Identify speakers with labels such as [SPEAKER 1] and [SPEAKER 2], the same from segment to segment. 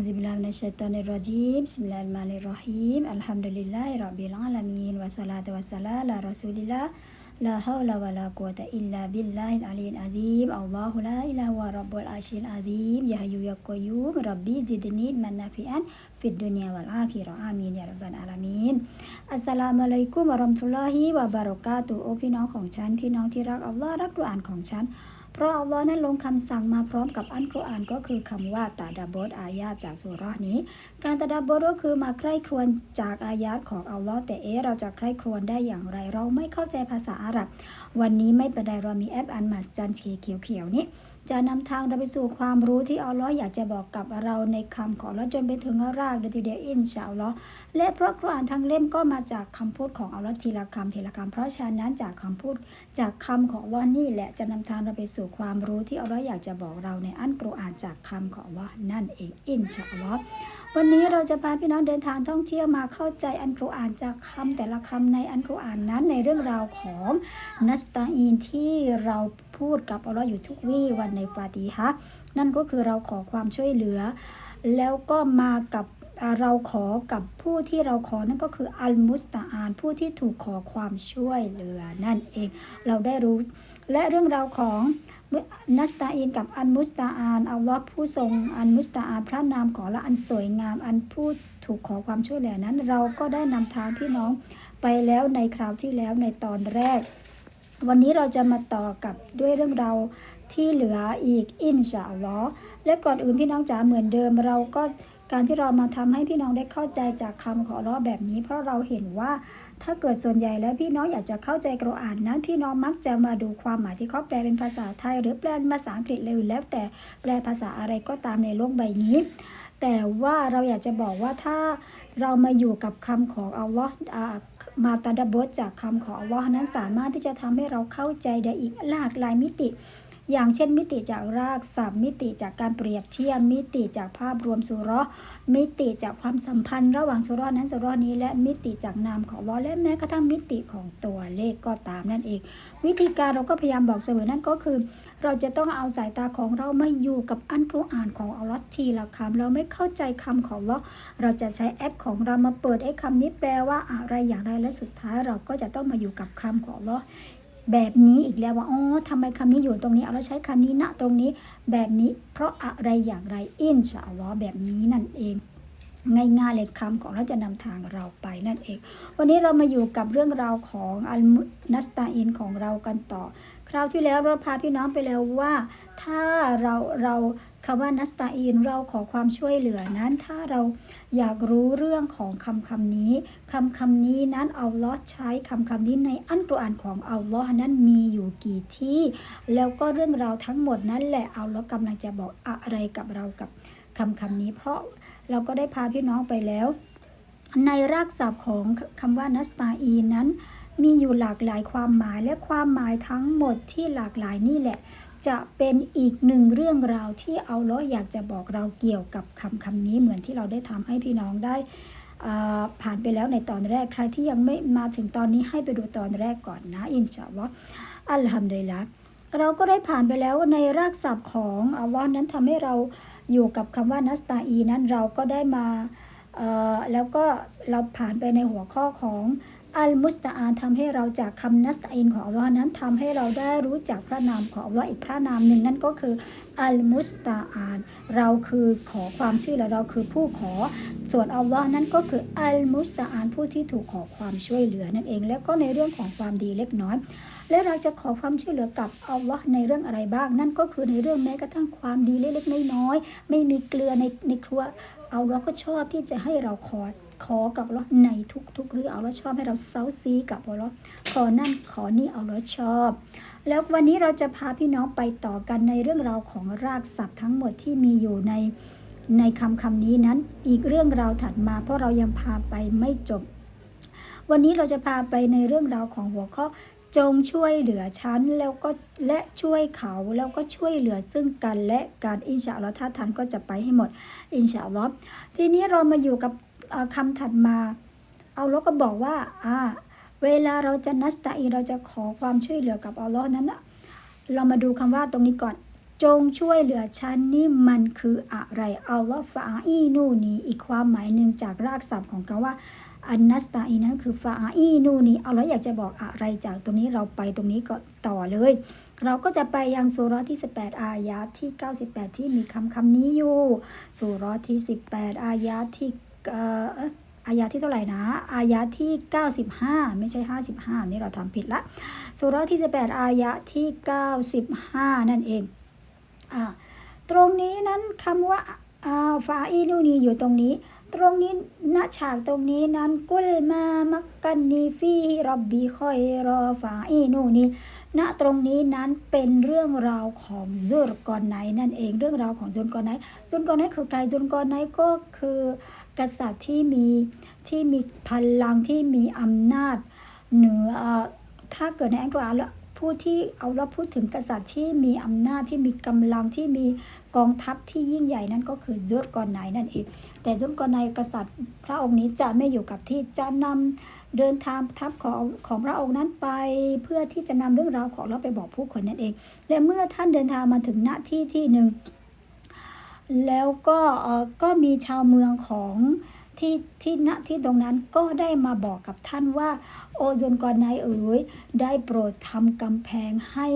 [SPEAKER 1] أعوذ بالله من الشيطان الرجيم. بسم الله الرحمن الرحيم. الحمد لله رب العالمين والصلاة والسلام على رسول الله. لا حول ولا قوة إلا بالله العلي العظيم. الله لا إله هو رب العرش العظيم. يا حي يا قيوم. ربي زدني من في الدنيا والآخرة. آمين يا رب العالمين. السلام عليكم ورحمة الله وبركاته. أوبي نو كونشان ราะอัลลอฮ์นั้นลงคำสั่งมาพร้อมกับอันกุรอานก็คือคำว่าตาดาบดอายาจากสุรานี้ การตาดาบดก็คือมาใคร่ครวญจากอายาตของอัลลอฮ์แต่เอ๊เราจะใคร่ครวญได้อย่างไร เราไม่เข้าใจภาษาอาหรับ วันนี้ไม่เป็นไรเรามีแอปอันมัสจันเขียวๆนี้จะนำทางเราไปสู่ความรู้ที่อัลลอฮ์อยากจะบอกกับเราในคำของอัลลอฮ์จนไปถึงรากเลยทีเดียวอินชาอัลลอฮ์และเพราะกรอานทั้งเล่มก็มาจากคำพูดของอัลลอฮ์ทีละคำทีละคำเพราะฉะนั้นจากคำพูดจากคำของอัลลอฮ์นี่แหละจะนำทางเราไปสู่ความรู้ที่อัลลอฮ์อยากจะบอกเราในอันกุรอานจากคำของอัลลอฮ์นั่นเองอินชาอัลลอฮ์วันนี้เราจะพาพี่น้องเดินทางท่องเที่ยวมาเข้าใจอันกุรอานจากคำแต่ละคำในอันกุรอานนั้นในเรื่องราวของนัสตาอีนที่เราพูดกับอัลลอฮ์อยู่ทุกวี่วันในฟาติฮะนั่นก็คือเราขอความช่วยเหลือ แล้วก็มากับ เราขอกับผู้ที่เราขอนั่นก็คืออัลมุสตาอานผู้ที่ถูกขอความช่วยเหลือนั่นเองเราได้รู้ และเรื่องราวของนัสตาอินกับอันมุสตาอานอัลลอฮ์ผู้ทรงอันมุสตาอานพระนามของละอันสวยงาม อันผู้ถูกขอความช่วยเหลือนั้น เราก็ได้นำทางพี่น้องไปแล้วในคราวที่แล้วในตอนแรก วันนี้เราจะมาต่อกับด้วยเรื่องราวที่เหลืออีกอินชาอัลลอฮ์และก่อนอื่นพี่น้องจ๋าเหมือนเดิมเราก็ การที่เรามาทำให้พี่น้องได้เข้าใจจากคำของอัลลอฮ์แบบนี้ เพราะเราเห็นว่าถ้าเกิดส่วนใหญ่แล้วพี่น้องอยากจะเข้าใจกรอานนั้น พี่น้องมักจะมาดูความหมายที่เขาแปลเป็นภาษาไทย หรือแปลเป็นภาษาอังกฤษเลยแล้วแต่แปลภาษาอะไรก็ตามในโลกใบนี้ แต่ว่าเราอยากจะบอกว่าถ้าเรามาอยู่กับคำของอัลลอฮ์อ่ามาตาดบทจากคำของอัลลอฮ์นั้นสามารถที่จะทำให้เราเข้าใจได้อีกหลากหลายมิติ อย่างเช่นมิติจากรากศัพท์มิติจากการเปรียบเทียบมิติจากภาพรวมสุรมิติจากความสัมพันธ์ ระหว่างสุรนั้นสุรนี้ และมิติจากนามของลอและแม้กระทั่งมิติของตัวเลขก็ตามนั่นเอง วิธีการเราก็พยายามบอกเสมอนั่นก็คือ เราจะต้องเอาสายตาของเรามาอยู่กับอันกุรอานของอัลลอฮ์ทีละคำเราไม่เข้าใจคำของลอเราจะใช้แอปของเรามาเปิดไอ้คำนี้แปลว่าอะไรอย่างไรและสุดท้ายเราก็จะต้องมาอยู่กับคำของลอ แบบนี้อีกแล้วว่าอ๋อทำไมคำนี้อยู่ตรงนี้เอาเราใช้คำนี้ณตรงนี้แบบนี้เพราะอะไรอย่างไรอินชาอัลลอฮ์แบบนี้นั่นเองง่ายๆเลยคำของเราจะนำทางเราไปนั่นเอง วันนี้เรามาอยู่กับเรื่องราวของอัลมุนัสตาอินของเรากันต่อ คราวที่แล้วเราพาพี่น้องไปแล้วว่า ถ้าเราเราคำว่านัสตาอินเราขอความช่วยเหลือนั้น ถ้าเราอยากรู้เรื่องของคำคำนี้คำคำนี้นั้นอัลลอฮ์ใช้คำคำนี้ในอันกุรอานของอัลลอฮ์นั้นมีอยู่กี่ที่ แล้วก็เรื่องราวทั้งหมดนั้นแหละอัลลอฮ์กำลังจะบอกอะไรกับเรากับคำคำนี้ เพราะเราก็ได้พาพี่น้องไปแล้ว ในรากศัพท์ของคำว่านัสตาอีนนั้น มีอยู่หลากหลายความหมายและความหมายทั้งหมดที่หลากหลายนี่แหละ จะเป็นอีกหนึ่งเรื่องราวที่เอาล้ออยากจะบอกเราเกี่ยวกับคำคำนี้เหมือนที่เราได้ทำให้พี่น้องได้ผ่านไปแล้วในตอนแรกใครที่ยังไม่มาถึงตอนนี้ให้ไปดูตอนแรกก่อนนะ อินชาอัลลอฮ์อัลฮัมดุลิลละเราก็ได้ผ่านไปแล้วในรากศัพท์ของอัลลอฮ์นั้นทำให้เราอยู่กับคำว่านัสตาอีนั้นเราก็ได้มาแล้วก็เราผ่านไปในหัวข้อของ อัลมุสตาอานทำให้เราจากคำนัสตาอินของอัลลอฮ์นั้นทำให้เราได้รู้จักพระนามของอัลลอฮ์อีกพระนามหนึ่งนั่นก็คืออัลมุสตาอาน เราคือขอความช่วยเหลือเราคือผู้ขอ ส่วนอัลลอฮ์นั้นก็คืออัลมุสตาอานผู้ที่ถูกขอความช่วยเหลือนั่นเอง แล้วก็ในเรื่องของความดีเล็กน้อย และเราจะขอความช่วยเหลือกับอัลลอฮ์ในเรื่องอะไรบ้าง นั่นก็คือในเรื่องแม้กระทั่งความดีเล็กๆน้อยๆไม่มีเกลือในในครัวเอาเราก็ชอบที่จะให้เราขอ ขอกับเราในทุกๆเรื่องเอาเราชอบให้เราเซาซีกับเราขอนั่นขอนี่เอาเราชอบ แล้ววันนี้เราจะพาพี่น้องไปต่อกันในเรื่องราวของรากศัพท์ทั้งหมดที่มีอยู่ในในคำคำนี้นั้น อีกเรื่องราวถัดมา เพราะเรายังพาไปไม่จบ วันนี้เราจะพาไปในเรื่องราวของหัวข้อจงช่วยเหลือฉันแล้วก็และช่วยเขาแล้วก็ช่วยเหลือซึ่งกันและการอินชาอัลลอฮ์ถ้าทันก็จะไปให้หมด อินชาอัลลอฮ์ทีนี้เรามาอยู่กับ คำถัดมา เอาแล้วก็บอกว่าอ่า เวลาเราจะนัสตาอีเราจะขอความช่วยเหลือกับอัลลอฮ์นั้น เรามาดูคำว่าตรงนี้ก่อน จงช่วยเหลือฉันนี่มันคืออะไรอัลลอฮ์ฟาอีนูนีอีกความหมายหนึ่งจากรากศัพท์ของคำว่าอันนัสตาอีนั้นคือฟาอีนูนีอัลลอฮ์อยากจะบอกอะไรจากตรงนี้เราไปตรงนี้ก็ต่อเลย เราก็จะไปยังสุรที่ 18 อายะที่ 98 ที่มีคำคำนี้อยู่สุรที่ 18 อายะที่ อ่ออายะที่เท่าไหร่นะ อายะที่ 95 ไม่ใช่ 55 นี่เราทำผิดละสุรที่ 18 อายะที่ 95 นั่นเองอ่าตรงนี้นั้นคำว่าอ่าฟาอีนูนีอยู่ตรงนี้ ตรงนี้ณฉากตรงนี้นั้นกุลมามักกันนีฟีรับบีคอยรอฟาอีนูนีณตรงนี้นั้นเป็นเรื่องราวของซุรกอนไนนั่นเองเรื่องราวของจุนกอนไนจุนกอนไนคือใครจุนกอนไนก็คือ กษัตริย์ที่มีที่มีพลังที่มีอำนาจเหนือถ้าเกิดในอังกฤษแล้วผู้ที่เอาเราพูดถึงกษัตริย์ที่มีอำนาจที่มีกำลังที่มีกองทัพที่ยิ่งใหญ่นั่นก็คือซุรกอนไนนั่นเอง แต่ซุรกอนไนกษัตริย์พระองค์นี้จะไม่อยู่กับที่จะนำเดินทางทัพของของพระองค์นั้นไป เพื่อที่จะนำเรื่องราวของเราไปบอกผู้คนนั่นเอง และเมื่อท่านเดินทางมาถึงณที่ที่หนึ่ง แล้วก็เออก็มีชาวเมืองของที่ที่ณที่ตรงนั้นก็ได้มาบอกกับท่านว่า โอจนกอนนายเอ๋ยได้โปรดทำกำแพงให้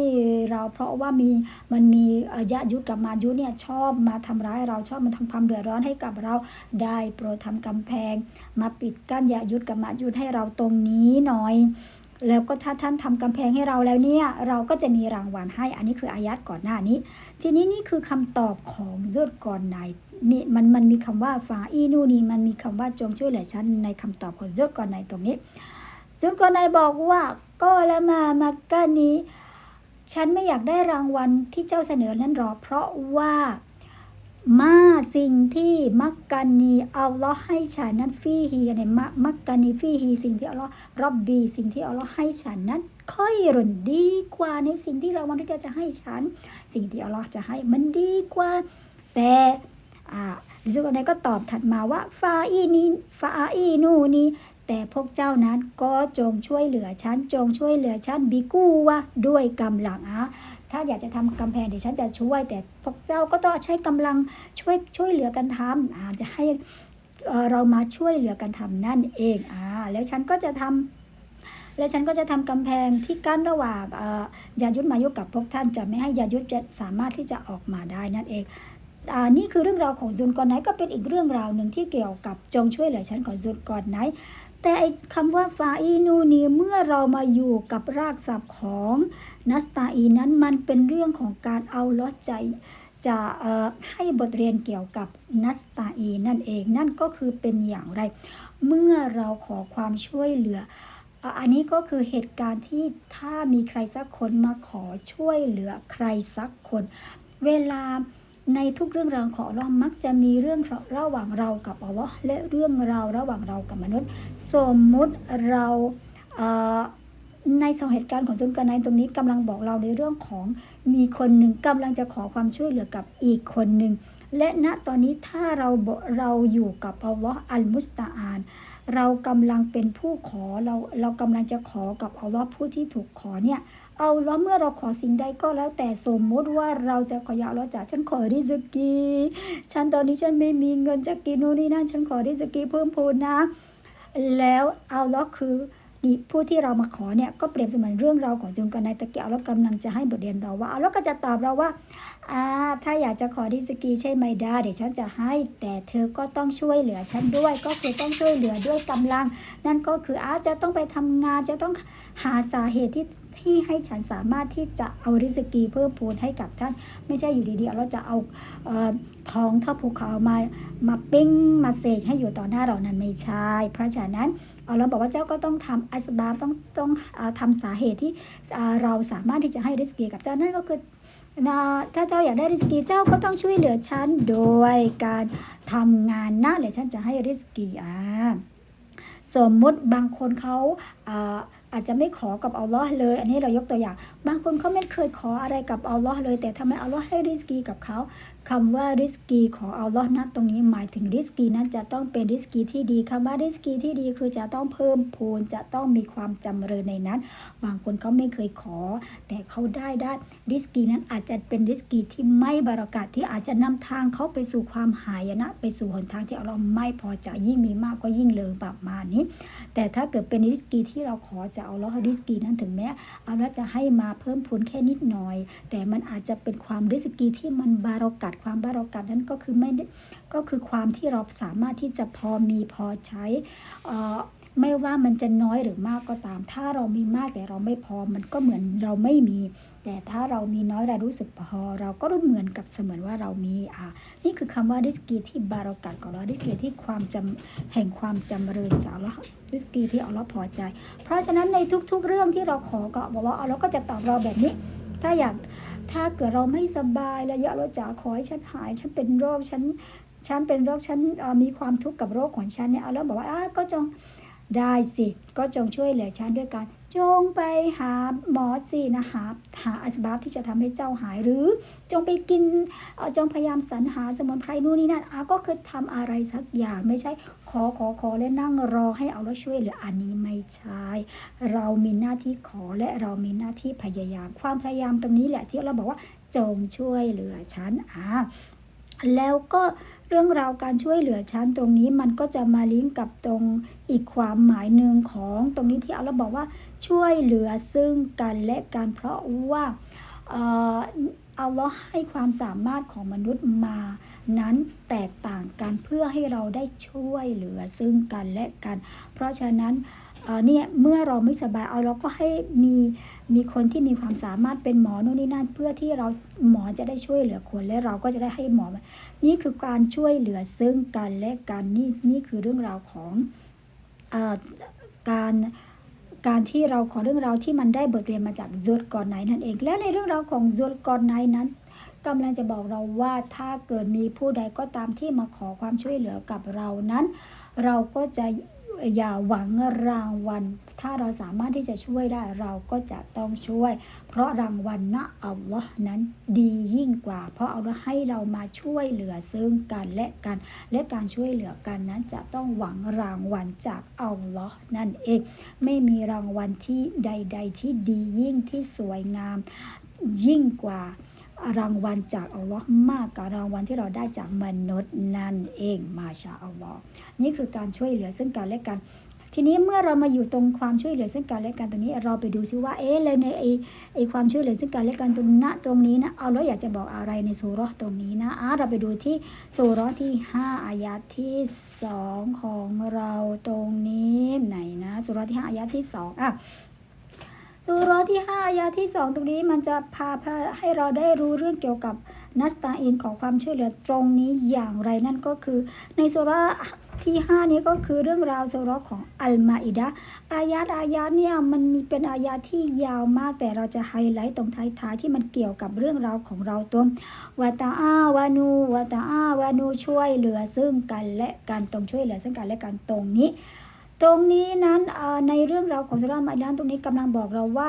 [SPEAKER 1] เรา เพราะว่ามีมันมียะยุทธกับมายุทธเนี่ยชอบมาทำร้ายเราชอบมาทำความเดือดร้อนให้กับเราได้โปรดทำกำแพง มาปิดกั้นยะยุทธกับมายุทธให้เราตรงนี้หน่อย แล้วก็ถ้าท่านทำกำแพงให้เราแล้วเนี่ยเราก็จะมีรางวัลให้ อันนี้คืออายัดก่อนหน้านี้ ทีนี้นี่คือคำตอบของซุดก่อนไหนมีมันมันมีคำว่าฟาอีนูนีมันมีคำว่าจงช่วยเหลือฉันในคำตอบของซุดก่อนไหนตรงนี้ซุดก่อนไหนบอกว่าก็ละมามักกะนี้ ฉันไม่อยากได้รางวัลที่เจ้าเสนอนั้นหรอกเพราะว่า มาสิ่งที่มักกานีอัลลอฮ์ให้ฉันนั้นฟีฮีเนี่ยมะมักกานีฟีฮีสิ่งที่อัลลอฮ์รับบีสิ่งที่อัลลอฮ์ให้ฉันนั้น ค่อยรุนดีกว่าในสิ่งที่เราวันที่จะให้ฉัน สิ่งที่อัลลอฮ์จะให้มันดีกว่า แต่อ่าซุกอันก็ตอบถัดมาว่าฟาอีนีฟาอีนูนีแต่พวกเจ้านั้นก็จงช่วยเหลือฉันจงช่วยเหลือฉันบิกูวะด้วยกำลังอะ ถ้าอยากจะทำกำแพงเดี๋ยวฉันจะช่วย แต่พวกเจ้าก็ต้องใช้กำลังช่วยช่วยเหลือกันทำอาจจะให้เรามาช่วยเหลือกันทำนั่นเองอ่าแล้วฉันก็จะทำแล้วฉันก็จะทำกำแพงที่กั้นระหว่างยายุทธมายุกับพวกท่านจะไม่ให้ยายุทธจะสามารถที่จะออกมาได้นั่นเองอ่านี่คือเรื่องราวของซุนกอนไนก็เป็นอีกเรื่องราวหนึ่งที่เกี่ยวกับจงช่วยเหลือฉันของซุนกอนไนแต่ไอ้คำว่าฟาอีนูนีเมื่อเรามาอยู่กับรากศัพท์ของ นัสตาอีนั้นมันเป็นเรื่องของการเอาล้อใจจะให้บทเรียนเกี่ยวกับนัสตาอีนั่นเองนั่นก็คือเป็นอย่างไร เมื่อเราขอความช่วยเหลือ อันนี้ก็คือเหตุการณ์ที่ถ้ามีใครสักคนมาขอช่วยเหลือใครสักคน เวลาในทุกเรื่องราวของอัลลอฮ์มักจะมีเรื่องระหว่างเรากับอัลลอฮ์และเรื่องราวระหว่างเรากับมนุษย์ สมมุติเราเอ่อ ในสองเหตุการณ์ของซุนกันไนตรงนี้กำลังบอกเราในเรื่องของมีคนหนึ่งกำลังจะขอความช่วยเหลือกับอีกคนหนึ่งและณตอนนี้ถ้าเราเราอยู่กับอัลลอฮ์อัลมุสตาอาน เรากำลังเป็นผู้ขอเราเรากำลังจะขอกับอัลลอฮ์ผู้ที่ถูกขอเนี่ยเอาแล้วเมื่อเราขอสิ่งใดก็แล้วแต่สมมติว่าเราจะขอยาเราจากฉันขอริสกีฉันตอนนี้ฉันไม่มีเงินจะกินนู่นนี่นั่นฉันขอริสกีเพิ่มพูนนะ แล้วเอาแล้วคือ ผู้ที่เรามาขอเนี่ยก็เปรียบเสมือนเรื่องราวของจงกันในตะเกียบแล้วกำลังจะให้บทเรียนเราว่าแล้วก็จะตอบเราว่าอ่าถ้าอยากจะขอดิสกีใช่ไหมได้เดี๋ยวฉันจะให้ แต่เธอก็ต้องช่วยเหลือฉันด้วย ก็คือต้องช่วยเหลือด้วยกำลัง นั่นก็คืออาจจะต้องไปทำงานจะต้องหาสาเหตุที่ ที่ให้ฉันสามารถที่จะเอาริสกีเพิ่มพูนให้กับท่าน ไม่ใช่อยู่ดีๆเราจะเอาเออทองเท่าภูเขามามาปิ้งมาเสกให้อยู่ต่อหน้าเรานั้นไม่ใช่ เพราะฉะนั้นเอาเราบอกว่าเจ้าก็ต้องทำอัสบาบต้องต้องอาทำสาเหตุที่เราสามารถที่จะให้ริสกีกับเจ้านั่นก็คือนะถ้าเจ้าอยากได้ริสกีเจ้าก็ต้องช่วยเหลือฉันโดยการทำงานนะเดี๋ยวฉันจะให้ริสกีอ่าสมมุติบางคนเขา อาจจะไม่ขอกับอัลลอฮ์เลย อันนี้เรายกตัวอย่าง บางคนเขาไม่เคยขออะไรกับอัลลอฮ์เลย แต่ทำไมอัลลอฮ์ให้ริสกีกับเขา คำว่าริสกีของอัลลอฮ์นะตรงนี้หมายถึงริสกีนั้นจะต้องเป็นริสกีที่ดีคำว่าริสกีที่ดีคือจะต้องเพิ่มพูนจะต้องมีความจำเริญในนั้น บางคนเขาไม่เคยขอ แต่เขาได้ได้ริสกีนั้นอาจจะเป็นริสกีที่ไม่บารักัตที่อาจจะนำทางเขาไปสู่ความหายนะ ไปสู่หนทางที่อัลลอฮ์ไม่พอใจยิ่งมีมากก็ยิ่งเลยประมาณนี้ แต่ถ้าเกิดเป็นริสกีที่เราขอจะเอาลอฮ์ริสกีนั้นถึงแม้อัลลอฮ์จะให้มาเพิ่มพูนแค่นิดหน่อย แต่มันอาจจะเป็นความริสกีที่มันบารักัตความบารักัตนั้นก็คือไม่ก็คือความที่เราสามารถที่จะพอมีพอใช้ไม่ว่ามันจะน้อยหรือมากก็ตาม ถ้าเรามีมากแต่เราไม่พอ มันก็เหมือนเราไม่มี แต่ถ้าเรามีน้อยเรารู้สึกพอ เราก็รู้เหมือนกับเสมือนว่าเรามีอะนี่คือคำว่าริสกีที่บารักัตของเราริสกีที่ความจำแห่งความจำเริญจากอัลลอฮ์ริสกีที่เอัลลอฮ์พอใจ เพราะฉะนั้นในทุกๆเรื่องที่เราขอก็บอกว่าอัลลอฮ์ก็จะตอบเราแบบนี้ ถ้าอยาก ถ้าเกิดเราไม่สบายระยะเราจ๋าขอให้ฉันหาย ฉันเป็นโรคฉันฉันเป็นโรคฉันมีความทุกข์กับโรคของฉันเนี่ยอัลลอฮ์บอกว่าก็จงได้สิ ก็จงช่วยเหลือฉันด้วยการ จงไปหาหมอสินะหาหาอัสบาบที่จะทำให้เจ้าหายหรือ จงไปกินจงพยายามสรรหาสมุนไพรนู่นนี่นั่นอะก็คือทำอะไรสักอย่างไม่ใช่ขอขอขอและนั่งรอให้เอาแล้วช่วยเหลืออันนี้ไม่ใช่เรามีหน้าที่ขอและเรามีหน้าที่พยายาม ความพยายามตรงนี้แหละที่เราบอกว่าจงช่วยเหลือฉันอ่าแล้วก็เรื่องราวการช่วยเหลือฉันตรงนี้มันก็จะมาลิงก์กับตรงอีกความหมายหนึ่งของตรงนี้ที่เอัลเราบอกว่า ช่วยเหลือซึ่งกันและกันเพราะว่าเอ่ออัลลอให้ความสามารถของมนุษย์มานั้นแตกต่างกันเพื่อให้เราได้ช่วยเหลือซึ่งกันและกัน เพราะฉะนั้นเนี่ยเมื่อเราไม่สบายเอาเราก็ให้มีมีคนที่มีความสามารถเป็นหมอโน่นนี่นั่น เพื่อที่เราหมอจะได้ช่วยเหลือคนและเราก็จะได้ให้หมอ นี่คือการช่วยเหลือซึ่งกันและกันนี่นี่คือเรื่องราวของอการ การที่เราขอเรื่องราวที่มันได้บทเรียนมาจากซุลกอนไนนั่นเอง และในเรื่องราวของซุลกอนไนนั้นกำลังจะบอกเราว่าถ้าเกิดมีผู้ใดก็ตามที่มาขอความช่วยเหลือกับเรานั้น เราก็จะอย่าหวังรางวัล ถ้าเราสามารถที่จะช่วยได้เราก็จะต้องช่วย เพราะรางวัลนะอัลลอฮ์นั้นดียิ่งกว่า เพราะอัลลอฮ์ให้เรามาช่วยเหลือซึ่งกันและกัน และการช่วยเหลือกันนั้นจะต้องหวังรางวัลจากอัลลอฮ์นั่นเอง ไม่มีรางวัลที่ใด ๆ ที่ดียิ่งที่สวยงาม ยิ่งกว่ารางวัลจากอัลลอฮ์มากกว่ารางวัลที่เราได้จากมนุษย์นั่นเองมาชาอัลลอฮ์นี่คือการช่วยเหลือซึ่งกันและกัน ทีนี้เมื่อเรามาอยู่ตรงความช่วยเหลือซึ่งกันและกันตรงนี้ เราไปดูซิว่าเอ๊ะเลยในไอไอความช่วยเหลือซึ่งกันและกันตรงณตรงนี้นะเอาแล้วอยากจะบอกอะไรในสุราะห์ตรงนี้นะอะเราไปดูที่สุราะห์ที่ 5 อายะที่2ของเราตรงนี้ไหนนะสุราะห์ที่ 5 อายะที่2อะสุราะห์ที่5อายะที่ 2 ตรงนี้มันจะพาพาให้เราได้รู้เรื่องเกี่ยวกับนัสตาอินของความช่วยเหลือตรงนี้อย่างไรนั่นก็คือในสุราะห์ ที่ 5 นี้ก็คือเรื่องราวสราะห์ของอัลมาอิดะอายะห์อายะห์เนี่ยมันมีเป็นอายะห์ที่ยาวมาก แต่เราจะไฮไลท์ตรงท้ายๆที่มันเกี่ยวกับเรื่องราวของเราตัววาตาอาวานูวาตาอาวานูช่วยเหลือซึ่งกันและกันตรงช่วยเหลือซึ่งกันและกันตรงนี้ ตรงนี้นั้นในเรื่องราวของสุรามาอิดานตรงนี้กำลังบอกเราว่า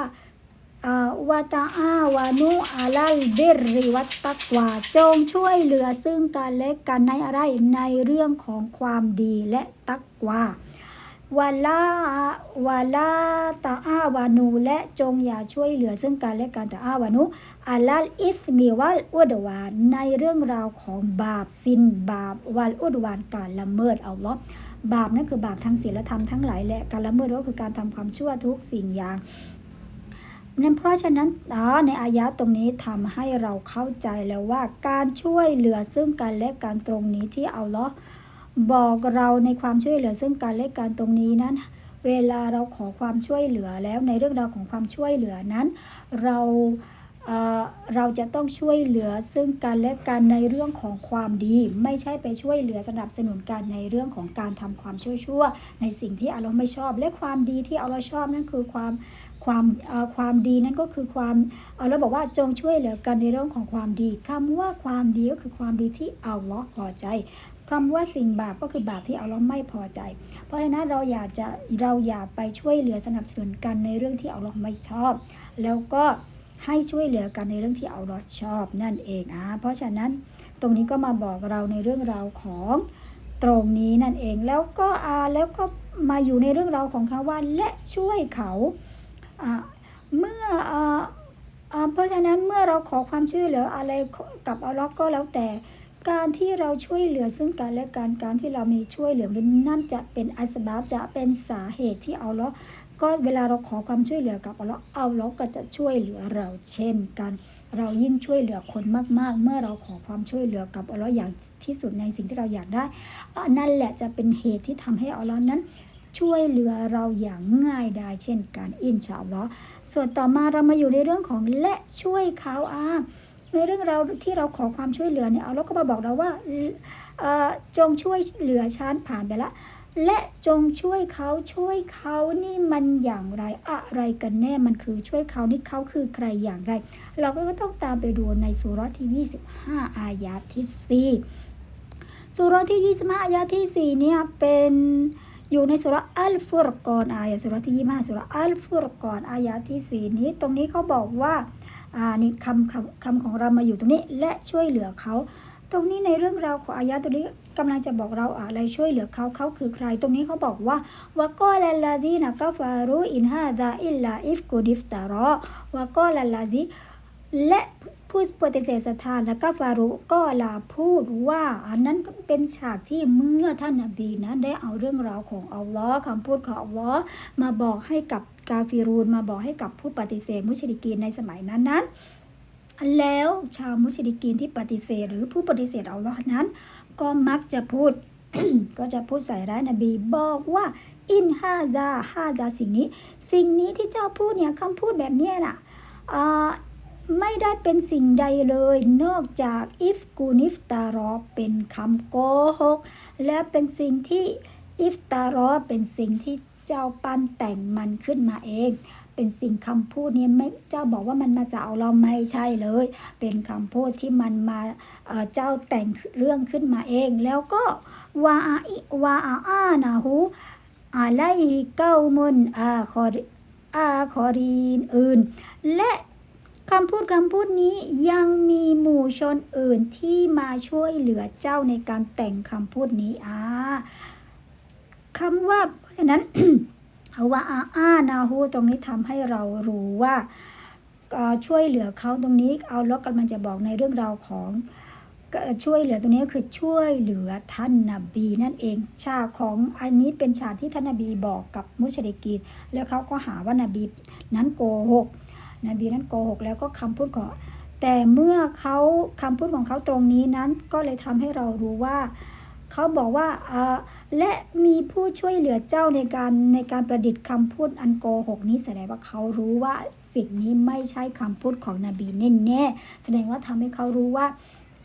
[SPEAKER 1] วาตาอาวานุอาลัลเบริวัตตักวาจงช่วยเหลือซึ่งกันและกันในอะไรในเรื่องของความดีและตักวาวาลาวาลาตาอาวานู และจงอย่าช่วยเหลือซึ่งกันและกันตาอาวานุอาลัลอิสมีวัลอุดวานในเรื่องราวของบาปสินบาปวัลอุดวานการละเมิดเอัลลอบาปนั่นคือบาปทางศีลธรรมทั้งหลายและการละเมิดก็คือการทำความชั่วทุกสิ่งอย่าง เพราะฉะนั้นอ๋อในอายะตรงนี้ทำให้เราเข้าใจแล้วว่าการช่วยเหลือซึ่งกันและกันตรงนี้ที่เอาล้อบอกเราในความช่วยเหลือซึ่งกันและกันตรงนี้นั้น เวลาเราขอความช่วยเหลือแล้วในเรื่องราวของความช่วยเหลือนั้น เราเราจะต้องช่วยเหลือซึ่งกันและกันในเรื่องของความดี ไม่ใช่ไปช่วยเหลือสนับสนุนกันในเรื่องของการทำความชั่วๆในสิ่งที่อัลลอฮ์ไม่ชอบ และความดีที่อัลลอฮ์ชอบนั่นคือความ ความความดีนั่นก็คือความอัลลอฮ์บอกว่าจงช่วยเหลือกันในเรื่องของความดีคำว่าความดีก็คือความดีที่อัลลอฮ์พอใจคำว่าสิ่งบาปก็คือบาปที่อัลลอฮ์ไม่พอใจ เพราะฉะนั้นเราอยากจะเราอย่าไปช่วยเหลือสนับสนุนกันในเรื่องที่อัลลอฮ์ไม่ชอบ แล้วก็ให้ช่วยเหลือกันในเรื่องที่อัลลอฮ์ชอบนั่นเองอะเพราะฉะนั้นตรงนี้ก็มาบอกเราในเรื่องราวของตรงนี้นั่นเองแล้วก็อ่าแล้วก็มาอยู่ในเรื่องราวของคำว่าและช่วยเขา เมื่อเพราะฉะนั้นเมื่อเราขอความช่วยเหลืออะไรกับอัลลอฮ์ก็แล้วแต่การที่เราช่วยเหลือซึ่งกันและกันการที่เรามีช่วยเหลือนั่นจะเป็นอัสบาบจะเป็นสาเหตุที่เอาล้อฮ์ก็เวลาเราขอความช่วยเหลือกับอัลลอฮ์เอาล้อฮ์ก็จะช่วยเหลือเราเช่นกัน เรายิ่งช่วยเหลือคนมาก ๆ เมื่อเราขอความช่วยเหลือกับอัลลอฮ์อย่างที่สุดในสิ่งที่เราอยากได้อันนั่นแหละจะเป็นเหตุที่ทำให้อัลลอฮ์นั้น ช่วยเหลือเราอย่างง่ายได้เช่นกันอินชาอัลลอฮ์ส่วนต่อมาเรามาอยู่ในเรื่องของและช่วยเขาอ่าในเรื่องเราที่เราขอความช่วยเหลือเนี่ยเอาเราก็มาบอกเราว่าจงช่วยเหลือฉันผ่านไปละและจงช่วยเขาช่วยเขานี่มันอย่างไรอะไรกันแน่มันคือช่วยเขานี่เขาคือใครอย่างไร เราก็ต้องตามไปดูในสุรที่ 25 อายาที่4สุรที่ 25 อายาที่4เนี่ยเป็น อยู่ในสุรอัลฟุรกอนอายะสุรที่25สุรอัลฟุรกอนอายาที่4นี้ ตรงนี้เขาบอกว่าอ่านี่คำคำคำของเรามาอยู่ตรงนี้และช่วยเหลือเขา ตรงนี้ในเรื่องราวของอายะตรงนี้กำลังจะบอกเราอะไรช่วยเหลือเขาเขาคือใคร ตรงนี้เขาบอกว่าวะกอลลาดีนะกาฟารูอินฮาดาอิลลาอิฟกุดิฟตารอวะกอลลาซีและ ผู้ปฏิเสธศรัทธาและกาฟารุก็ลาพูดว่าอันนั้นเป็นฉากที่เมื่อท่านนบีนะได้เอาเรื่องราวของอัลลอฮ์คำพูดของอัลลอฮ์มาบอกให้กับกาฟิรูนมาบอกให้กับผู้ปฏิเสธมุชริกีนในสมัยนั้นนั้นแล้วชาวมุชริกีนที่ปฏิเสธ หรือผู้ปฏิเสธอัลลอฮ์นั้น ก็มักจะพูดก็จะพูดใส่ร้ายนบีบอกว่าอินฮาซาฮาซาสิ่งนี้ สิ่งนี้ที่เจ้าพูดเนี่ยคำพูดแบบนี้ยน่ะอ่า ไม่ได้เป็นสิ่งใดเลยนอกจากอิฟกูนิฟตารอเป็นคำโกหก และเป็นสิ่งที่อิฟตารอเป็นสิ่งที่เจ้าปั้นแต่งมันขึ้นมาเอง เป็นสิ่งคำพูดนี้ไม่เจ้าบอกว่ามันมาจากเราไม่ใช่เลย เป็นคำพูดที่มันมาเจ้าแต่งเรื่องขึ้นมาเอง แล้วก็วาอาอิวาอาอานาหูอาไลเก้ามุนอาคอรอาคอรีนอื่น และ คำพูดคำพูดนี้ยังมีหมู่ชนอื่นที่มาช่วยเหลือเจ้าในการแต่งคำพูดนี้อ่าคำว่าเพราะฉะนั้นเอาว่าอาอานาฮูตรงนี้ทำให้เรารู้ว่าช่วยเหลือเขาตรงนี้เอาล้วกำลังจะบอกในเรื่องราวของช่วยเหลือตรงนี้ก็คือช่วยเหลือท่านนบีนั่นเองฉากของอันนี้เป็นฉากที่ท่านนบีบอกกับมุชริกีนแล้วเขาก็หาว่านบีนั้นโกหก นบีนั้นโกหกแล้วก็คำพูดของแต่เมื่อเขาคำพูดของเขาตรงนี้นั้นก็เลยทำให้เรารู้ว่า เขาบอกว่าและมีผู้ช่วยเหลือเจ้าในการในการประดิษฐ์คำพูดอันโกหกนี้แสดงว่าเขารู้ว่าสิ่งนี้ไม่ใช่คำพูดของนบีแน่ๆแสดงว่าทำให้เขารู้ว่า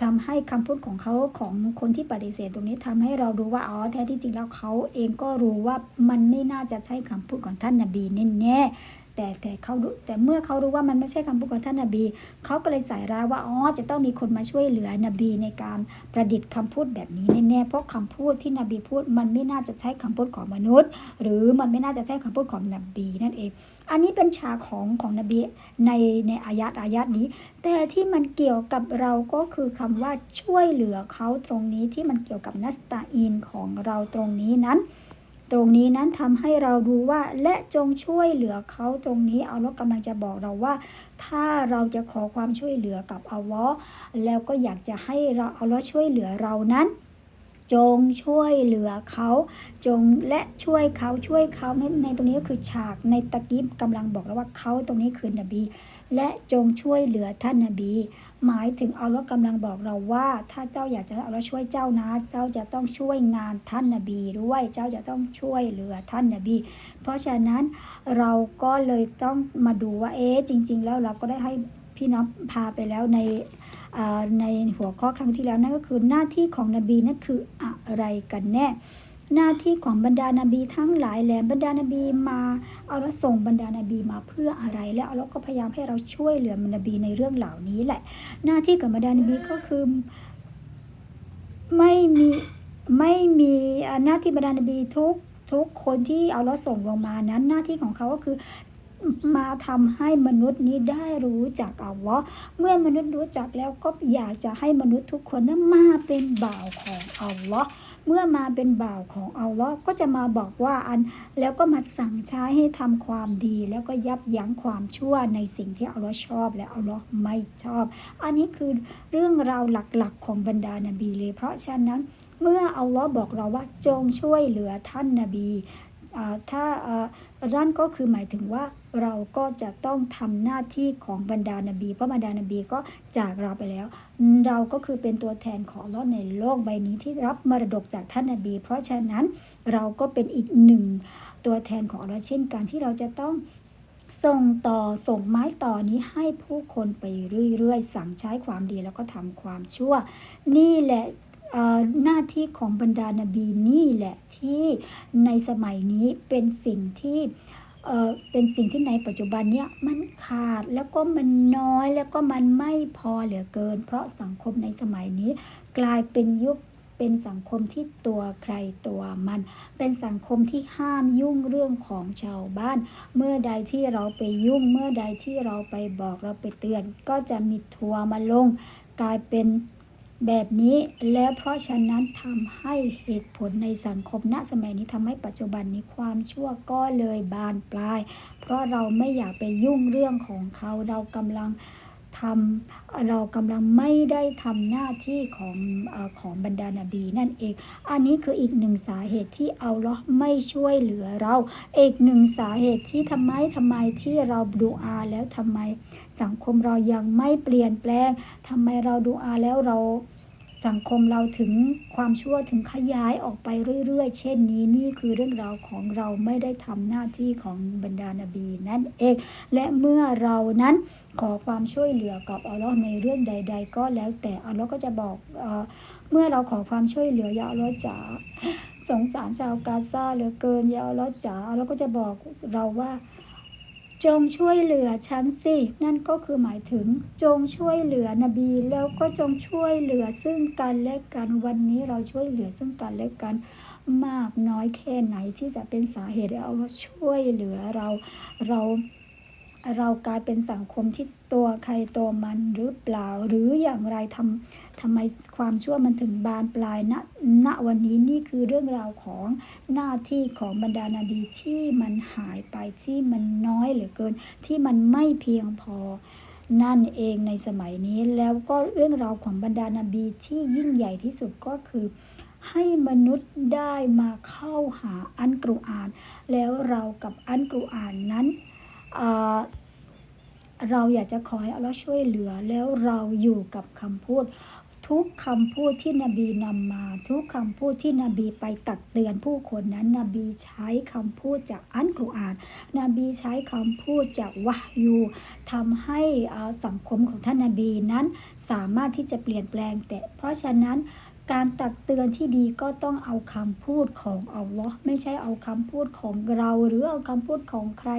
[SPEAKER 1] ทำให้คำพูดของเขาของคนที่ปฏิเสธตรงนี้ทำให้เรารู้ว่าอ๋อแท้ที่จริงแล้วเขาเองก็รู้ว่ามันไม่น่าจะใช่คำพูดของท่านนบีแน่ๆ แต่แต่เขารู้แต่เมื่อเขารู้ว่ามันไม่ใช่คำพูดของท่านนบีเขาก็เลยใส่ร้ายว่าอ๋อจะต้องมีคนมาช่วยเหลือนบีในการประดิษฐ์คำพูดแบบนี้แน่ๆเพราะคำพูดที่นบีพูด มันไม่น่าจะใช่คำพูดของมนุษย์ หรือมันไม่น่าจะใช่คำพูดของนบีนั่นเอง อันนี้เป็นฉากของของนบีในในอายัดอายัดนี้ แต่ที่มันเกี่ยวกับเราก็คือคำว่าช่วยเหลือเขาตรงนี้ที่มันเกี่ยวกับนัสตาอินของเราตรงนี้นั้น ตรงนี้นั้นทำให้เรารู้ว่าและจงช่วยเหลือเขาตรงนี้เอาลอกำลังจะบอกเราว่า ถ้าเราจะขอความช่วยเหลือกับอัลลอฮ์แล้วก็อยากจะให้เราอัลลอฮ์ช่วยเหลือเรานั้น จงช่วยเหลือเขาจงและช่วยเขาช่วยเขาในในตรงนี้ก็คือฉากในตะกี้กำลังบอกแล้วว่าเขาตรงนี้คือนบี และจงช่วยเหลือท่านนบี หมายถึงอัลลอฮ์กำลังบอกเราว่า ถ้าเจ้าอยากจะอัลลอฮ์ช่วยเจ้านะ เจ้าจะต้องช่วยงานท่านนบีด้วย เจ้าจะต้องช่วยเหลือท่านนบี เพราะฉะนั้นเราก็เลยต้องมาดูว่าเอ๊ะจริง ๆ แล้วเราก็ได้ให้พี่น้องพาไปแล้วในในหัวข้อครั้งที่แล้วนั่นก็คือหน้าที่ของนบีนั่นคืออะไรกันแน่ หน้าที่ของบรรดานาบีทั้งหลายแหละบรรดานาบีมาเอาละส่งบรรดานาบีมาเพื่ออะไร และเอาละก็พยายามให้เราช่วยเหลือนบีในเรื่องเหล่านี้แหละ หน้าที่ของบรรดานาบีก็คือไม่มีไม่มีหน้าที่บรรดานาบีทุกทุกคนที่เอาละส่งลงมานั้น หน้าที่ของเขาก็คือมาทำให้มนุษย์นี้ได้รู้จักอัลลอฮ์เมื่อมนุษย์รู้จักแล้วก็อยากจะให้มนุษย์ทุกคนนั้นมาเป็นบ่าวของอัลลอฮ์ เมื่อมาเป็นบ่าวของอัลลอฮ์ก็จะมาบอกว่าอันแล้วก็มาสั่งใช้ให้ทำความดี แล้วก็ยับยั้งความชั่วในสิ่งที่อัลลอฮ์ชอบ และอัลลอฮ์ไม่ชอบ อันนี้คือเรื่องราวหลักๆ ของบรรดานบีเลย เพราะฉะนั้นเมื่ออัลลอฮ์บอกเราว่าจงช่วยเหลือท่านนบีอ่าถ้าอ่านั่นก็คือหมายถึงว่าเราก็จะต้องทำหน้าที่ของบรรดานบี เพราะบรรดานบีก็จากเราไปแล้ว เราก็คือเป็นตัวแทนของลอในโลกใบนี้ที่รับมรดกจากท่านนบี เพราะฉะนั้นเราก็เป็นอีกหนึ่งตัวแทนของอัลลอฮ์เช่นกันที่เราจะต้องส่งต่อส่งไม้ต่อนี้ให้ผู้คนไปเรื่อยๆ สั่งใช้ความดีแล้วก็ทำความชั่ว นี่แหละหน้าที่ของบรรดานาบีนี่แหละที่ในสมัยนี้เป็นสิ่งที่ เป็นสิ่งที่ในปัจจุบันเนี้ยมันขาดแล้วก็มันน้อยแล้วก็มันไม่พอเหลือเกิน เพราะสังคมในสมัยนี้ กลายเป็นยุคเป็นสังคมที่ตัวใครตัวมัน เป็นสังคมที่ห้ามยุ่งเรื่องของชาวบ้าน เมื่อใดที่เราไปยุ่ง เมื่อใดที่เราไปบอกเราไปเตือน ก็จะมีทัวร์มาลง กลายเป็น แบบนี้แล้วเพราะฉะนั้นทำให้เหตุผลในสังคมณสมัยนี้ทำให้ปัจจุบันนี้ความชั่วก็เลยบานปลาย เพราะเราไม่อยากไปยุ่งเรื่องของเขาเรากำลัง ทำเรากำลังไม่ได้ทำหน้าที่ของอของบรรดานาบีนั่นเอง อันนี้คืออีกหนึ่งสาเหตุที่เอาล้อไม่ช่วยเหลือเรา อีกหนึ่งสาเหตุที่ทำไมทำไมที่เราดูอาแล้วทำไม สังคมเรายังไม่เปลี่ยนแปลงทำไมเราดูอาแล้วเรา สังคมเราถึงความชั่วถึงขยายออกไปเรื่อย ๆ เช่นนี้นี่คือเรื่องราวของเราไม่ได้ทำหน้าที่ของบรรดานบีนั่นเอง และเมื่อเรานั้นขอความช่วยเหลือกับอัลลอฮ์ในเรื่องใด ๆ ก็แล้วแต่อัลลอฮ์ก็จะบอกเอเมื่อเราขอความช่วยเหลือยาอัลลอฮ์จ๋าสงสารชาวกาซาเหลือเกินยาอัลลอฮ์จ๋าอัลลอฮ์ก็จะบอกเราว่า จงช่วยเหลือฉันสิ นั่นก็คือหมายถึง จงช่วยเหลือนบี แล้วก็จงช่วยเหลือซึ่งกันและกัน วันนี้เราช่วยเหลือซึ่งกันและกัน มากน้อยแค่ไหนที่จะเป็นสาเหตุให้เอาช่วยเหลือเราเรา เรากลายเป็นสังคมที่ตัวใครตัวมันหรือเปล่า หรืออย่างไรทำทำไมความชั่วมันถึงบานปลายณณวันนี้นี่คือเรื่องราวของหน้าที่ของบรรดานาบีที่มันหายไปที่มันน้อยเหลือเกิน ที่มันไม่เพียงพอนั่นเองในสมัยนี้แล้วก็เรื่องราวของบรรดานาบีที่ยิ่งใหญ่ที่สุดก็คือ ให้มนุษย์ได้มาเข้าหาอันกรุอาน แล้วเรากับอันกรุอานนั้น เราอยากจะขอให้อัลลอฮ์ช่วยเหลือแล้วเราอยู่กับคำพูด ทุกคำพูดที่นบีนำมา ทุกคำพูดที่นบีไปตักเตือนผู้คนนั้น นบีใช้คำพูดจากอันกุรอาน นบีใช้คำพูดจากวะยูทำให้อาสังคมของท่านนบีนั้นสามารถที่จะเปลี่ยนแปลงแต่เพราะฉะนั้น การตักเตือนที่ดีก็ต้องเอาคำพูดของอัลลอฮ์ไม่ใช่เอาคำพูดของเราหรือเอาคำพูดของใคร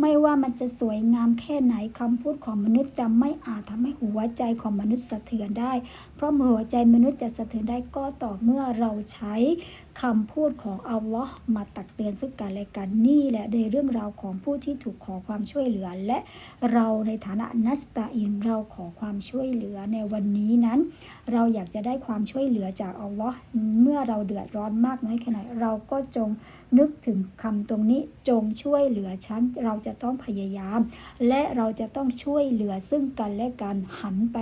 [SPEAKER 1] ไม่ว่ามันจะสวยงามแค่ไหนคำพูดของมนุษย์จะไม่อาจทำให้หัวใจของมนุษย์สะเทือนได้ เพราะหัวใจมนุษย์จะสะเทือนได้ก็ต่อเมื่อเราใช้ คำพูดของอัลลอฮ์มาตักเตือนซึ่งกันและกันนี่แหละในเรื่องราวของผู้ที่ถูกขอความช่วยเหลือ และเราในฐานะนัสตาอินเราขอความช่วยเหลือในวันนี้นั้น เราอยากจะได้ความช่วยเหลือจากอัลลอฮ์เมื่อเราเดือดร้อนมากน้อยแค่ไหนเราก็จงนึกถึงคำตรงนี้จงช่วยเหลือฉันเราจะต้องพยายาม และเราจะต้องช่วยเหลือซึ่งกันและกันหันไป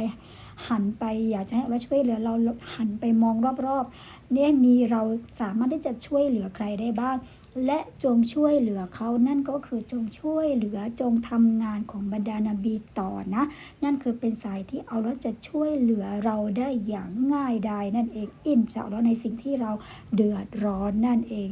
[SPEAKER 1] หันไปอยากจะให้เราช่วยเหลือเราหันไปมองรอบๆเนี่ยมีเราสามารถที่จะช่วยเหลือใครได้บ้าง และจงช่วยเหลือเขานั่นก็คือจงช่วยเหลือจงทำงานของบรรดานาบีต่อนะ นั่นคือเป็นสายที่เอาแล้วจะช่วยเหลือเราได้อย่างง่ายดายนั่นเองอินชาอัลลอฮ์ในสิ่งที่เราเดือดร้อนนั่นเอง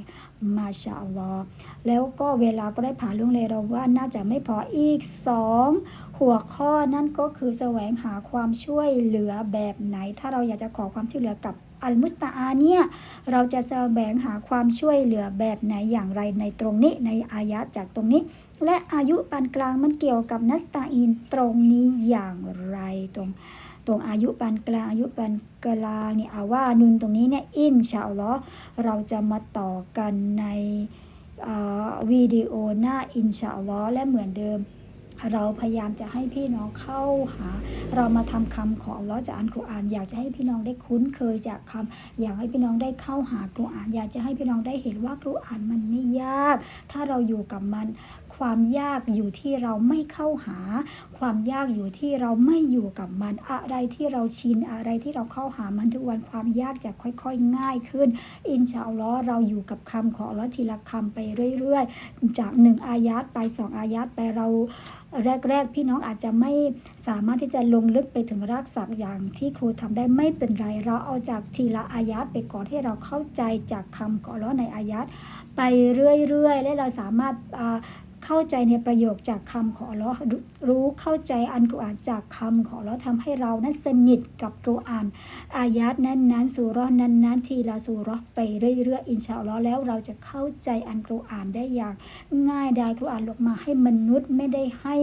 [SPEAKER 1] มาชาอัลลอฮ์แล้วก็เวลาก็ได้ผ่านล่วงเลยเราว่าน่าจะไม่พออีกสอง หัวข้อนั่นก็คือแสวงหาความช่วยเหลือแบบไหน ถ้าเราอยากจะขอความช่วยเหลือกับอัลมุสตาอาเนี่ยเราจะแสวงหาความช่วยเหลือแบบไหนอย่างไรในตรงนี้ในอายะจากตรงนี้ และอายุปานกลางมันเกี่ยวกับนัสตาอินตรงนี้อย่างไรตรงตรงอายุปานกลางอายุปานกลางเนี่ยอาว่านุนตรงนี้เนี่ยอินชาอัลลอฮ์เราจะมาต่อกันในวิดีโอหน้าอินชาอัลลอฮ์และเหมือนเดิม เราพยายามจะให้พี่น้องเข้าหา เรามาทำคำของล้อจากอันกุรอาน อยากจะให้พี่น้องได้คุ้นเคยจากคำอยากให้พี่น้องได้เข้าหากุรอาน อยากจะให้พี่น้องได้เห็นว่ากุรอานมันไม่ยาก ถ้าเราอยู่กับมัน ความยากอยู่ที่เราไม่เข้าหา ความยากอยู่ที่เราไม่อยู่กับมันอะไรที่เราชินอะไรที่เราเข้าหามันทุกวันความยากจะค่อยๆง่ายขึ้น อินชาอัลลอฮ์เราอยู่กับคำของอัลลอฮ์ทีละคำไปเรื่อยๆ จากหนึ่งอายะห์ไปสองอายะห์ไปเราแรก ๆ พี่น้องอาจจะไม่สามารถที่จะลงลึกไปถึงรากศัพท์อย่างที่ครูทำได้ไม่เป็นไร เราเอาจากทีละอายะห์ไปก่อนให้เราเข้าใจจากคำของอัลลอฮ์ในอายะห์ไปเรื่อยๆ และเราสามารถ เข้าใจในประโยคจากคำของอัลลอฮ์รู้เข้าใจอันกุรอานจากคำของอัลลอฮ์ทำให้เรานั้นสนิทกับกุรอาน อายาตนั้นๆสุราะห์นั้นๆทีละสุรไปเรื่อยๆอินชาอัลลอฮ์แล้วเราจะเข้าใจอันกุรอานได้อย่างง่ายดายกุรอานลงมาให้มนุษย์ไม่ได้ให้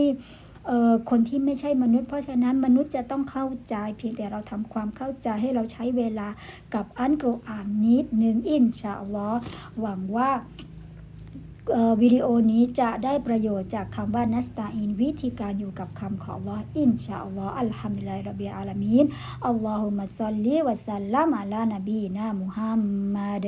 [SPEAKER 1] เอ่อคนที่ไม่ใช่มนุษย์ เพราะฉะนั้นมนุษย์จะต้องเข้าใจเพียงแต่เราทำความเข้าใจให้เราใช้เวลากับอันกุรอานนิดหนึ่งอินชาอัลลอฮ์หวังว่า วิดีโอนี้จะได้ประโยชน์จากคำว่านัสตาอินวิธีการอยู่กับคำของอัลลอฮ์อินชาอัลลอฮ์อัลฮัมดุลิลลาฮิรับบิอาลามีนอัลลอฮุมะซัลลิวะซัลลัมอะลานบีนามุฮัมมัด